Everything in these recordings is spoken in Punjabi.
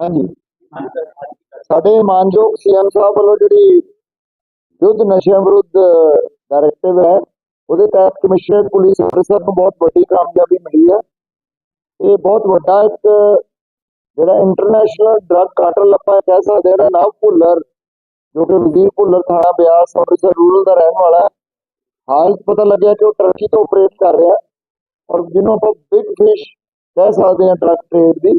ਹਾਂਜੀ। ਸਾਡੇ ਮਾਨਯੋਗ ਸੀਐਮ ਸਾਹਿਬ ਵੱਲੋਂ ਜਿਹੜੀ ਯੁੱਧ ਨਸ਼ਿਆਂ ਵਿਰੁੱਧ ਡਾਇਰੈਕਟਿਵ ਹੈ, ਉਹਦੇ ਤਹਿਤ ਕਮਿਸ਼ਨਰ ਪੁਲਿਸ ਅੰਮ੍ਰਿਤਸਰ ਨੂੰ ਬਹੁਤ ਵੱਡੀ ਕਾਮਯਾਬੀ ਮਿਲੀ ਹੈ। ਇਹ ਬਹੁਤ ਵੱਡਾ ਇੱਕ ਜਿਹੜਾ ਇੰਟਰਨੈਸ਼ਨਲ ਡਰੱਗ ਕਾਰਟਲ ਆਪਾਂ ਕਹਿ ਸਕਦੇ ਹਾਂ, ਇਹਦਾ ਨਾਮ ਭੁੱਲਰ, ਜੋ ਕਿ ਵਜ਼ੀਰ ਭੁੱਲਰ ਥਾਣਾ ਬਿਆਸ ਅੰਮ੍ਰਿਤਸਰ ਰੂਰਲ ਦਾ ਰਹਿਣ ਵਾਲਾ ਹੈ। ਹਾਲ ਪਤਾ ਲੱਗਿਆ ਕਿ ਉਹ ਟਰਕੀ ਤੋਂ ਆਪਰੇਟ ਕਰ ਰਿਹਾ ਔਰ ਜਿਹਨੂੰ ਆਪਾਂ ਬਿਗ ਫਿਸ਼ ਕਹਿ ਸਕਦੇ ਹਾਂ ਡਰੱਗ ਟ੍ਰੇਡ ਦੀ।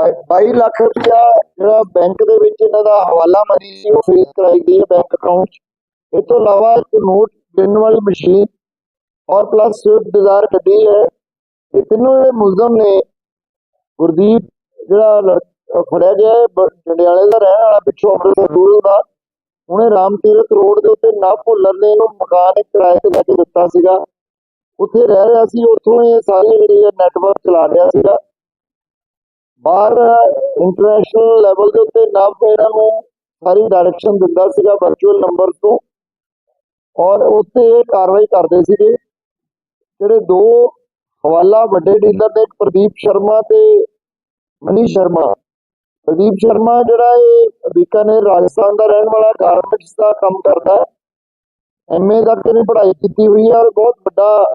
22 ਲੱਖ ਰੁਪਇਆ ਜਿਹੜਾ ਬੈਂਕ ਦੇ ਵਿੱਚ ਇਹਨਾਂ ਦਾ ਹਵਾਲਾ ਮਨੀ ਸੀ, ਉਹ ਫ੍ਰੀਜ਼ ਕਰਾਈ ਗਈ ਹੈ ਬੈਂਕ ਅਕਾਊਂਟ ਇਸ ਤੋਂ ਇਲਾਵਾ ਨੋਟ ਗਿਣਨ ਵਾਲੀ ਮਸ਼ੀਨ ਔਰ ਪਲੱਸ ਸਵਿਫਟ ਡਿਜ਼ਾਇਰ ਗੱਡੀ ਹੈ। ਇਹ ਤਿੰਨੋਂ ਜਿਹੜੇ ਮੁਲਜ਼ਮ ਨੇ, ਗੁਰਦੀਪ ਜਿਹੜਾ ਫੜਿਆ ਗਿਆ ਹੈ ਜੰਡਿਆਲੇ ਦਾ ਰਹਿਣ ਵਾਲਾ, ਪਿੱਛੋਂ ਅੰਮ੍ਰਿਤਸਰ ਰੂਰਲ ਦਾ। ਉਹਨੇ ਰਾਮ ਤੀਰਥ ਰੋਡ ਦੇ ਉੱਤੇ ਨਾ ਭੁੱਲਰ ਨੇ ਇਹਨੂੰ ਮਕਾਨ ਕਿਰਾਏ ਤੇ ਲੈ ਕੇ ਦਿੱਤਾ ਸੀਗਾ। ਉੱਥੇ ਰਹਿ ਰਿਹਾ ਸੀ, ਉੱਥੋਂ ਇਹ ਸਾਰੀ ਜਿਹੜੀ ਨੈਟਵਰਕ ਚਲਾ ਰਿਹਾ ਸੀਗਾ। ਬਾਹਰ ਇੰਟਰਨੈਸ਼ਨਲ ਲੈਵਲ ਦੇ ਉੱਤੇ ਨਵ ਇਹਨਾਂ ਨੂੰ ਸਾਰੀ ਡਾਇਰੈਕਸ਼ਨ ਦਿੰਦਾ ਸੀਗਾ ਵਰਚੁਅਲ ਨੰਬਰ ਤੋਂ। ਔਰ ਉੱਤੇ ਇਹ ਕਾਰਵਾਈ ਕਰਦੇ ਸੀਗੇ, ਜਿਹੜੇ ਦੋ ਹਵਾਲਾ ਵੱਡੇ ਡੀਲਰ ਨੇ ਪ੍ਰਦੀਪ ਸ਼ਰਮਾ ਤੇ ਮਨੀ ਸ਼ਰਮਾ। ਪ੍ਰਦੀਪ ਸ਼ਰਮਾ ਜਿਹੜਾ ਇਹ ਬੀਕਾਨੇਰ ਰਾਜਸਥਾਨ ਦਾ ਰਹਿਣ ਵਾਲਾ, ਗਾਰਮੈਂਟਸ ਦਾ ਕੰਮ ਕਰਦਾ ਹੈ। ਐਮਏ ਤੱਕ ਇਹਨੇ ਪੜ੍ਹਾਈ ਕੀਤੀ ਹੋਈ ਹੈ ਔਰ ਬਹੁਤ ਵੱਡਾ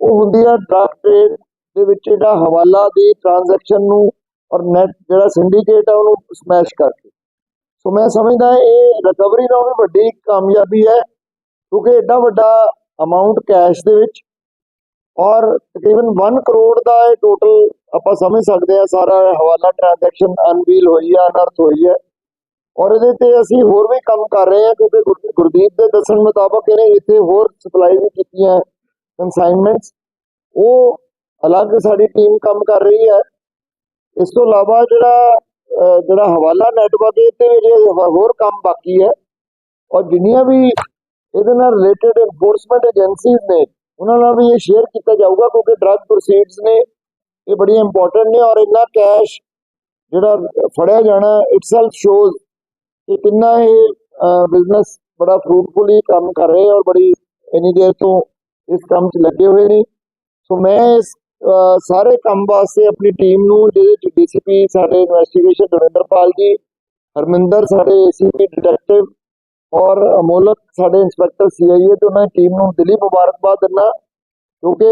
ਉਹ ਹੁੰਦੀ ਆ ਡਰੱਗ ਟ੍ਰੇਡ ਦੇ ਵਿੱਚ ਜਿਹੜਾ ਹਵਾਲਾ ਦੀ ਟ੍ਰਾਂਜੈਕਸ਼ਨ ਨੂੰ ਔਰ ਨੈਟ ਜਿਹੜਾ ਸਿੰਡੀਕੇਟ ਹੈ ਉਹਨੂੰ ਸਮੈਸ਼ ਕਰਕੇ। ਸੋ ਮੈਂ ਸਮਝਦਾ ਇਹ ਰਿਕਵਰੀ ਨਾਲ ਵੀ ਵੱਡੀ ਕਾਮਯਾਬੀ ਹੈ, ਕਿਉਂਕਿ ਐਡਾ ਵੱਡਾ ਅਮਾਉਂਟ ਕੈਸ਼ ਦੇ ਵਿੱਚ ਔਰ ਤਕਰੀਬਨ 1 ਕਰੋੜ ਦਾ ਇਹ ਟੋਟਲ ਆਪਾਂ ਸਮਝ ਸਕਦੇ ਆ ਸਾਰਾ ਹਵਾਲਾ ਟ੍ਰਾਂਜੈਕਸ਼ਨ ਅਨਵੀਲ ਹੋਈ ਹੈ ਅਨਰਥ ਹੋਈ ਹੈ ਔਰ ਇਹਦੇ ਤੇ ਅਸੀਂ ਹੋਰ ਵੀ ਕੰਮ ਕਰ ਰਹੇ ਹਾਂ, ਕਿਉਂਕਿ ਗੁਰ- ਗੁਰਦੀਪ ਦੇ ਦੱਸਣ ਮੁਤਾਬਕ ਇਹਨੇ ਇੱਥੇ ਹੋਰ ਸਪਲਾਈ ਵੀ ਕੀਤੀਆਂ। ਕਨਸਾਈਨਮੈਂਟਸ ਉਹ ਅਲੱਗ ਸਾਡੀ ਟੀਮ ਕੰਮ ਕਰ ਰਹੀ ਹੈ ਇਸ ਤੋਂ ਇਲਾਵਾ ਜਿਹੜਾ ਅਹ, ਜਿਹੜਾ ਹਵਾਲਾ ਨੈਟਵਰਕ ਇਹ ਤੇ ਜੇ ਹੋਰ ਕੰਮ ਬਾਕੀ ਹੈ ਔਰ ਜਿੰਨੀਆਂ ਵੀ ਇਹਦੇ ਨਾਲ ਰਿਲੇਟਡ ਐਨਫੋਰਸਮੈਂਟ ਏਜੰਸੀਜ਼ ਨੇ ਉਹਨਾਂ ਨਾਲ ਵੀ ਇਹ ਸ਼ੇਅਰ ਕੀਤਾ ਜਾਊਗਾ ਕਿਉਂਕਿ ਡਰੱਗ ਪ੍ਰੋਸੀਡਸ ਨੇ ਇਹ ਬੜੀਆਂ ਇੰਪੋਰਟੈਂਟ ਨੇ ਔਰ ਇੰਨਾ ਕੈਸ਼ ਜਿਹੜਾ ਫੜਿਆ ਜਾਣਾ ਇਟਸੈਲਫ ਸ਼ੋਜ਼ ਕਿ ਕਿੰਨਾ ਇਹ ਬਿਜ਼ਨਸ ਬੜਾ ਫਰੂਟਫੁਲੀ ਕੰਮ ਕਰ ਰਹੇ ਔਰ ਬੜੀ ਇੰਨੀ ਦੇਰ ਤੋਂ ਇਸ ਕੰਮ 'ਚ ਲੱਗੇ ਹੋਏ ਨੇ। ਸੋ ਮੈਂ ਇਸ ਸਾਰੇ ਕੰਮ ਵਾਸਤੇ ਆਪਣੀ ਟੀਮ ਨੂੰ, ਜਿਹਦੇ ਚ ਡੀਸੀਪੀ ਸਾਡੇ ਇਨਵੈਸਟੀਗੇਸ਼ਨ ਦਵਿੰਦਰਪਾਲ ਜੀ, ਹਰਮਿੰਦਰ ਸਾਡੇ ਏਸੀਪੀ ਡਿਟੈਕਟਿਵ ਔਰ ਅਮੋਲਕ ਸਾਡੇ ਇੰਸਪੈਕਟਰ ਸੀਆਈਏ ਤੇ ਉਹਨਾਂ ਦੀ ਟੀਮ ਨੂੰ ਦਿਲੀ ਮੁਬਾਰਕਬਾਦ ਦਿੰਦਾ। ਕਿਉਂਕਿ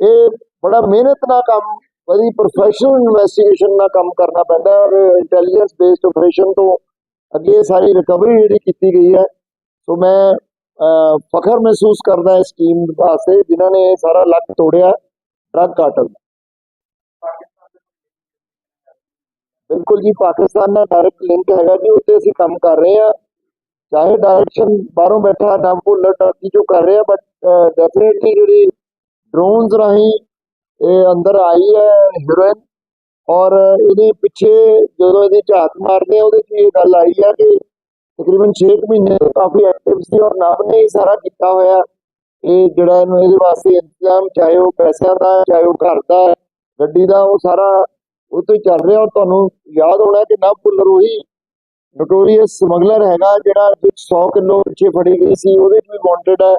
ਇਹ ਬੜਾ ਮਿਹਨਤ ਨਾਲ ਕੰਮ, ਬੜੀ ਪ੍ਰੋਫੈਸ਼ਨਲ ਇਨਵੈਸਟੀਗੇਸ਼ਨ ਨਾਲ ਕੰਮ ਕਰਨਾ ਪੈਂਦਾ ਔਰ ਇੰਟੈਲੀਜੈਂਸ ਬੇਸਡ ਆਪਰੇਸ਼ਨ ਤੋਂ ਅੱਗੇ ਸਾਰੀ ਰਿਕਵਰੀ ਜਿਹੜੀ ਕੀਤੀ ਗਈ ਹੈ। ਸੋ ਮੈਂ ਫਖਰ ਮਹਿਸੂਸ ਕਰਦਾ ਇਸ ਟੀਮ ਵਾਸਤੇ, ਜਿਨ੍ਹਾਂ ਨੇ ਸਾਰਾ ਲੱਕ ਤੋੜਿਆ ਡਰੱਗ ਕਾਟਲ ਬਿਲਕੁਲ ਜੀ, ਪਾਕਿਸਤਾਨ ਨਾਲ ਡਾਇਰੈਕਟ ਲਿੰਕ ਹੈਗਾ ਜੀ ਉੱਤੇ ਅਸੀਂ ਕੰਮ ਕਰ ਰਹੇ ਆ ਚਾਹੇ ਡਾਇਰੈਕਸ਼ਨ ਬਾਹਰੋਂ ਬੈਠਾ ਡੰਪੁਲ ਟਰਕੀ ਚੋਂ ਕਰ ਰਿਹਾ ਬਟ ਡੈਫੀਨਿਟਲੀ ਜਿਹੜੀ ਡਰੋਨਸ ਰਾਹੀਂ ਇਹ ਅੰਦਰ ਆਈ ਹੈ ਹੀਰੋਇਨ ਔਰ ਇਹਦੇ ਪਿੱਛੇ ਜਦੋਂ ਇਹਦੀ ਝਾਤ ਮਾਰਦੇ ਆ, ਉਹਦੇ 'ਚ ਇਹ ਗੱਲ ਆਈ ਹੈ ਕਿ ਤਕਰੀਬਨ 6 ਮਹੀਨੇ ਤੋਂ ਕਾਫੀ ਐਕਟਿਵ ਸੀ ਔਰ ਨਵ ਨੇ ਸਾਰਾ ਕੀਤਾ ਹੋਇਆ ਇਹ ਜਿਹੜਾ ਇਹਨੂੰ ਇਹਦੇ ਵਾਸਤੇ ਇੰਤਜ਼ਾਮ, ਚਾਹੇ ਉਹ ਪੈਸਿਆਂ ਦਾ ਚਾਹੇ ਉਹ ਘਰ ਦਾ ਗੱਡੀ ਦਾ, ਉਹ ਸਾਰਾ ਉਹ ਤੋਂ ਚੱਲ ਰਿਹਾ। ਔਰ ਤੁਹਾਨੂੰ ਯਾਦ ਹੋਣਾ ਕਿ ਨਵ ਭੁੱਲਰ ਉਹੀ ਨੋਟੋਰੀਅਸ ਸਮਗਲਰ ਹੈਗਾ, ਜਿਹੜਾ ਵਿੱਚ 100 ਕਿਲੋ ਪਿੱਛੇ ਫੜੀ ਗਈ ਸੀ, ਉਹਦੇ 'ਚ ਵੀ ਵਾਂਟਡ ਹੈ।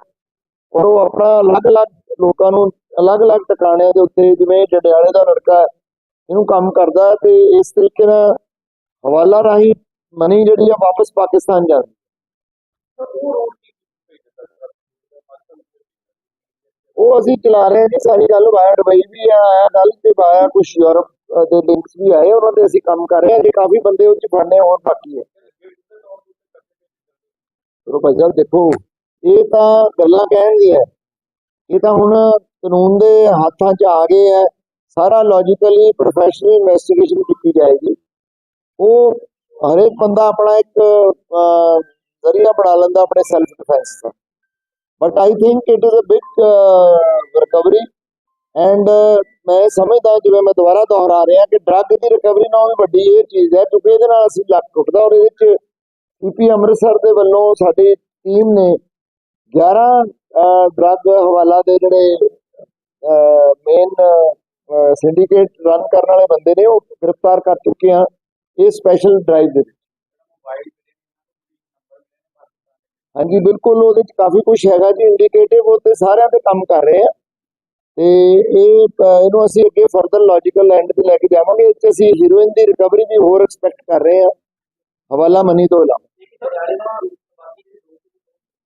ਔਰ ਉਹ ਆਪਣਾ ਅਲੱਗ-ਅਲੱਗ ਲੋਕਾਂ ਨੂੰ ਅਲੱਗ-ਅਲੱਗ ਟਿਕਾਣਿਆਂ ਦੇ ਉੱਤੇ, ਜਿਵੇਂ ਜੰਡਿਆਲੇ ਦਾ ਲੜਕਾ ਇਹਨੂੰ ਕੰਮ ਕਰਦਾ ਤੇ ਇਸ ਤਰੀਕੇ ਨਾਲ ਹਵਾਲਾ ਰਾਹੀਂ ਮਨੀ ਜਿਹੜੀ ਆ ਵਾਪਸ ਪਾਕਿਸਤਾਨ ਜਾਂਦੀ ਉਹ ਅਸੀਂ ਚਲਾ ਰਹੇ ਹਾਂ ਜੀ, ਸਾਰੀ ਗੱਲ ਵਾਇਆ ਦੁਬਈ ਵੀ ਆਇਆ ਗੱਲ ਤੇ ਵਾਇਆ ਕੁਝ ਯੂਰਪ ਦੇ ਲਿੰਕਸ ਵੀ ਆਏ, ਉਹਨਾਂ ਤੇ ਅਸੀਂ ਕੰਮ ਕਰ ਰਹੇ ਹਾਂ, ਜੀ ਕਾਫੀ ਬੰਦੇ ਉਹ ਚ ਫੜਨੇ ਹੋਰ ਬਾਕੀ ਹੈ। ਚਲੋ ਭਾਈ ਸਾਹਿਬ, ਦੇਖੋ, ਇਹ ਤਾਂ ਗੱਲਾਂ ਕਹਿਣ ਦੀ ਹੈ ਇਹ ਤਾਂ ਹੁਣ ਕਾਨੂੰਨ ਦੇ ਹੱਥਾਂ 'ਚ ਆ ਗਏ ਹੈ। ਸਾਰਾ ਲੌਜੀਕਲੀ ਪ੍ਰੋਫੈਸ਼ਨਲ ਇਨਵੈਸਟੀਗੇਸ਼ਨ ਕੀਤੀ ਜਾਏਗੀ। ਉਹ ਹਰੇਕ ਬੰਦਾ ਆਪਣਾ ਇੱਕ ਜ਼ਰੀਆ ਬਣਾ ਲੈਂਦਾ ਆਪਣੇ self defence the but I think it is a big recovery and ਮੈਂ ਸਮਝਦਾ ਜਿਵੇਂ ਮੈਂ ਦੁਬਾਰਾ ਦੁਹਰਾ ਰਿਹਾ ਕਿ ਡਰੱਗ ਦੀ ਰਿਕਵਰੀ ਨਾਲ ਵੀ ਵੱਡੀ ਇਹ ਚੀਜ਼ ਹੈ, ਕਿਉਂਕਿ ਇਹਦੇ ਨਾਲ ਅਸੀਂ ਲੱਕ ਟੁੱਟਦਾ ਔਰ ਇਹਦੇ ਚ ਪੀਪੀ ਅੰਮ੍ਰਿਤਸਰ ਦੇ ਵੱਲੋਂ ਸਾਡੀ ਟੀਮ ਨੇ 11 ਡਰੱਗ ਹਵਾਲਾ ਦੇ ਜਿਹੜੇ ਮੇਨ ਸਿੰਡੀਕੇਟ ਰਨ ਕਰਨ ਵਾਲੇ ਬੰਦੇ ਨੇ, ਉਹ ਗ੍ਰਿਫਤਾਰ ਕਰ ਚੁੱਕੇ ਆ। ਇਹ ਸਪੈਸ਼ਲ ਡਰਾਈਵ ਦੇ ਵਿੱਚ। ਹਾਂਜੀ, ਬਿਲਕੁਲ ਉਹਦੇ ਚ ਕਾਫੀ ਕੁਝ ਹੈਗਾ ਜੀ ਇੰਡੀਕੇਟਿਵ ਉਹ ਤੇ ਸਾਰਿਆਂ ਤੇ ਕੰਮ ਕਰ ਰਹੇ ਆ। ਤੇ ਇਹ ਇਹਨੂੰ ਅਸੀਂ ਅੱਗੇ ਫਰਦਰ ਲੌਜੀਕਲ ਐਂਡ ਤੇ ਲੈ ਕੇ ਜਾਵਾਂਗੇ। ਇਹ ਅਸੀਂ ਹੀਰੋਇਨ ਦੀ ਰਿਕਵਰੀ ਵੀ ਹੋਰ ਐਕਸਪੈਕਟ ਕਰ ਰਹੇ ਆ। ਹਵਾਲਾ ਮਨੀ ਤੋਂ ਇਲਾਵਾ।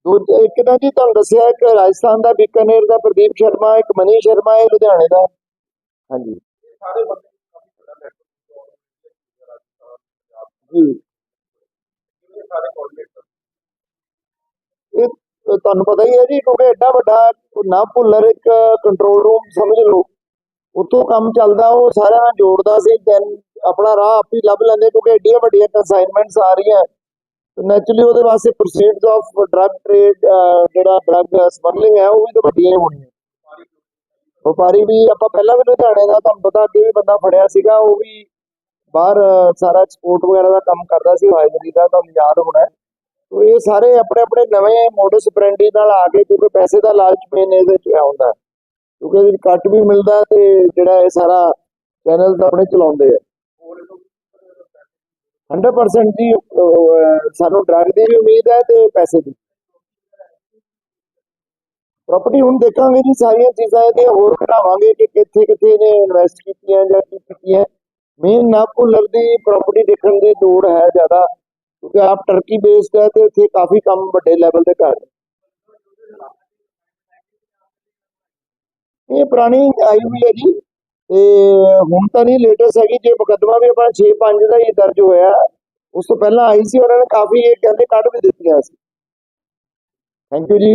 ਦੂਜਾ, ਇੱਕ ਤਾਂ ਜੀ ਤੁਹਾਨੂੰ ਦੱਸਿਆ ਕਿ ਰਾਜਸਥਾਨ ਦਾ ਬੀਕਾਨੇਰ ਦਾ ਪ੍ਰਦੀਪ ਸ਼ਰਮਾ, ਇੱਕ ਮਨੀ ਸ਼ਰਮਾ, ਇਹ ਲੁਧਿਆਣੇ ਦਾ। ਹਾਂਜੀ। ਜੀ ਇਹ ਤੁਹਾਨੂੰ ਪਤਾ ਹੀ ਹੈ ਜੀ, ਕਿਉਂਕਿ ਐਡਾ ਵੱਡਾ ਨਾ ਭੁੱਲਰ ਇੱਕ ਕੰਟਰੋਲ ਰੂਮ ਸਮਝ ਲਓ। ਉੱਥੋਂ ਕੰਮ ਚੱਲਦਾ, ਉਹ ਸਾਰਿਆਂ ਜੋੜਦਾ ਸੀ ਦੈਨ ਆਪਣਾ ਰਾਹ ਆਪ ਹੀ ਲੱਭ ਲੈਂਦੇ, ਕਿਉਂਕਿ ਐਡੀਆਂ ਵੱਡੀਆਂ ਕੰਸਾਈਨਮੈਂਟਸ ਆ ਰਹੀਆਂ। ਨੈਚੁਰਲੀ ਉਹਦੇ ਵਾਸਤੇ ਪ੍ਰੋਸੀਡਸ ਆਫ ਡਰੱਗ ਟ੍ਰੇਡ ਜਿਹੜਾ ਡਰੱਗ ਸਮਗਲਿੰਗ ਹੈ, ਉਹ ਵੀ ਤਾਂ ਵੱਡੀਆਂ ਹੋਣੀਆਂ। ਵਪਾਰੀ ਵੀ, ਆਪਾਂ ਪਹਿਲਾਂ ਵੀ ਲੁਧਿਆਣੇ ਦਾ, ਤੁਹਾਨੂੰ ਪਤਾ ਅੱਗੇ ਵੀ ਬੰਦਾ ਫੜਿਆ ਸੀਗਾ, ਉਹ ਵੀ ਬਾਹਰ ਸਾਰਾ ਐਕਸਪੋਰਟ ਵਗੈਰਾ ਦਾ ਕੰਮ ਕਰਦਾ ਸੀ ਹਾਜ਼ਰੀ ਦਾ, ਤੁਹਾਨੂੰ ਯਾਦ ਹੋਣਾ ਤੋ ਇਹ ਸਾਰੇ ਆਪਣੇ ਆਪਣੇ ਨਵੇਂ ਮੋਡਸ ਬ੍ਰਾਂਡੀ ਨਾਲ ਆ ਕੇ, ਕਿਉਂਕਿ ਪੈਸੇ ਦਾ ਲਾਲਚ ਮੇਨ ਇਹਦੇ ਚ ਆਉਂਦਾ ਕਿਉਂਕਿ ਇਹਦੇ ਕੱਟ ਵੀ ਮਿਲਦਾ ਤੇ ਜਿਹੜਾ ਇਹ ਸਾਰਾ ਚੈਨਲ ਤਾਂ ਆਪਣੇ ਚਲਾਉਂਦੇ ਆ। 100% ਦੀ ਸਾਨੂੰ ਡਰੱਗ ਦੀ ਵੀ ਉਮੀਦ ਹੈ ਤੇ ਪੈਸੇ ਦੀ। ਪ੍ਰਾਪਰਟੀ ਹੁਣ ਦੇਖਾਂਗੇ ਜੀ, ਸਾਰੀਆਂ ਚੀਜ਼ਾਂ ਇਹਦੀਆਂ ਹੋਰ ਘਟਾਵਾਂਗੇ ਕਿ ਕਿੱਥੇ ਕਿੱਥੇ ਨੇ ਇਨਵੈਸਟ ਕੀਤੀਆਂ ਜਾਂ ਕੀ ਕੀਤੀਆਂ। ਮੇਨ ਨਾ ਭੁੱਲਰ ਦੀ ਪ੍ਰਾਪਰਟੀ ਦੇਖਣ ਦੀ ਲੋੜ ਹੈ ਜ਼ਿਆਦਾ, ਕਿਉਂਕਿ ਆਪ ਟਰਕੀ ਬੇਸਡ ਹੈ ਤੇ ਇੱਥੇ ਕਾਫੀ ਕੰਮ ਵੱਡੇ ਲੈਵਲ ਤੇ ਕਰ ਇਹ ਪੁਰਾਣੀ ਆਈ ਹੋਈ ਹੈ ਜੀ, ਤੇ ਹੁਣ ਤਾਂ ਨਹੀਂ ਲੇਟੈਸਟ ਹੈਗੀ, ਜੇ ਮੁਕੱਦਮਾ ਵੀ ਆਪਣਾ 6 5 ਦਾ ਹੀ ਦਰਜ ਹੋਇਆ, ਉਸ ਤੋਂ ਪਹਿਲਾਂ ਆਈ ਸੀ, ਉਹਨਾਂ ਨੇ ਕਾਫੀ ਇਹ ਕਹਿੰਦੇ ਕੱਢ ਵੀ ਦਿੱਤੀਆਂ ਸੀ। ਥੈਂਕ ਯੂ ਜੀ।